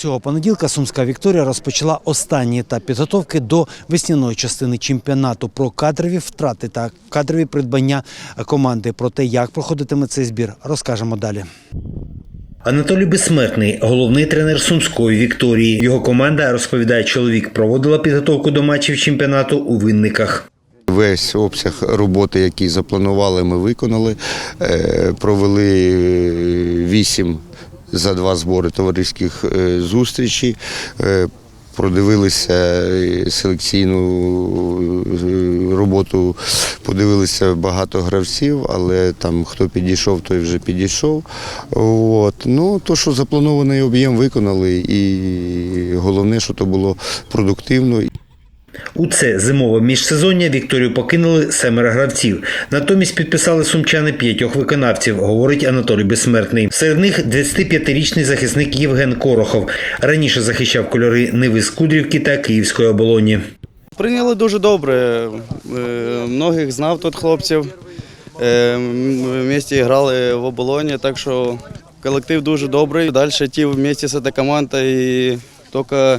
Цього понеділка Сумська Вікторія розпочала останній етап підготовки до весняної частини чемпіонату про кадрові втрати та кадрові придбання команди. Про те, як проходитиме цей збір, розкажемо далі. Анатолій Безсмертний, головний тренер Сумської Вікторії. Його команда розповідає, чоловік проводила підготовку до матчів чемпіонату у винниках. Весь обсяг роботи, який запланували, ми виконали. Е, Провели е, вісім за два збори товариських е, зустрічей. Продивилися е, селекційну е, роботу, подивилися багато гравців, але там хто підійшов, той вже підійшов. От. Ну, то, що запланований об'єм виконали, і головне, що то було продуктивно У це зимове міжсезоння Вікторію покинули семеро гравців. Натомість підписали сумчани п'ятьох виконавців, говорить Анатолій Безсмертний. Серед них 25-річний захисник Євген Корохов. Раніше захищав кольори Ниви з Кудрівки та Київської оболоні. Прийняли дуже добре. Е, Многих знав тут хлопців. Е, В місті грали в оболоні, так що колектив дуже добрий. Далі ті в місті з цією командою і тільки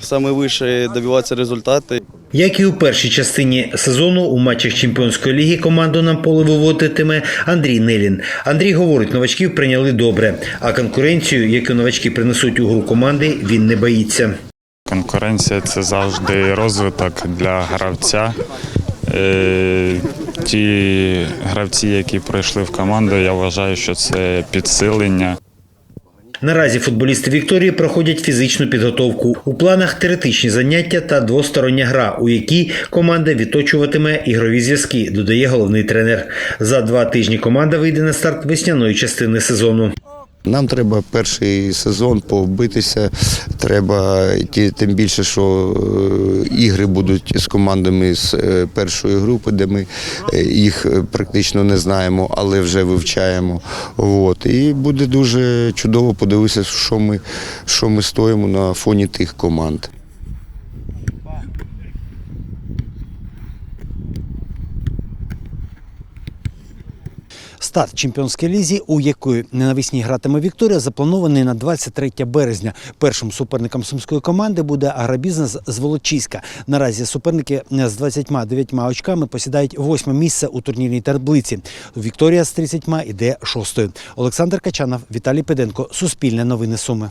саме вище добиватися результати. Як і у першій частині сезону у матчах чемпіонської ліги команду на поле виводитиме Андрій Нелін. Андрій говорить, новачків прийняли добре, а конкуренцію, яку новачки принесуть у гру команди, він не боїться. Конкуренція це завжди розвиток для гравця. Е, Ті гравці, які прийшли в команду, я вважаю, що це підсилення. Наразі футболісти Вікторії проходять фізичну підготовку. У планах теоретичні заняття та двостороння гра, у якій команда відточуватиме ігрові зв'язки, додає головний тренер. За два тижні команда вийде на старт весняної частини сезону. Нам треба перший сезон повбитися. Треба тим більше, що е, ігри будуть з командами з е, першої групи, де ми е, їх практично не знаємо, але вже вивчаємо. От. І буде дуже чудово подивитися, що ми, що ми стоїмо на фоні тих команд. Старт чемпіонської лізі, у якої ненависні гратиме Вікторія, запланований на 23 березня. Першим суперником сумської команди буде агробізнес з Волочиська. Наразі суперники з 29 очками посідають восьме місце у турнірній таблиці. Вікторія з 30 іде шостою. Олександр Качанов, Віталій Педенко, Суспільне новини Суми.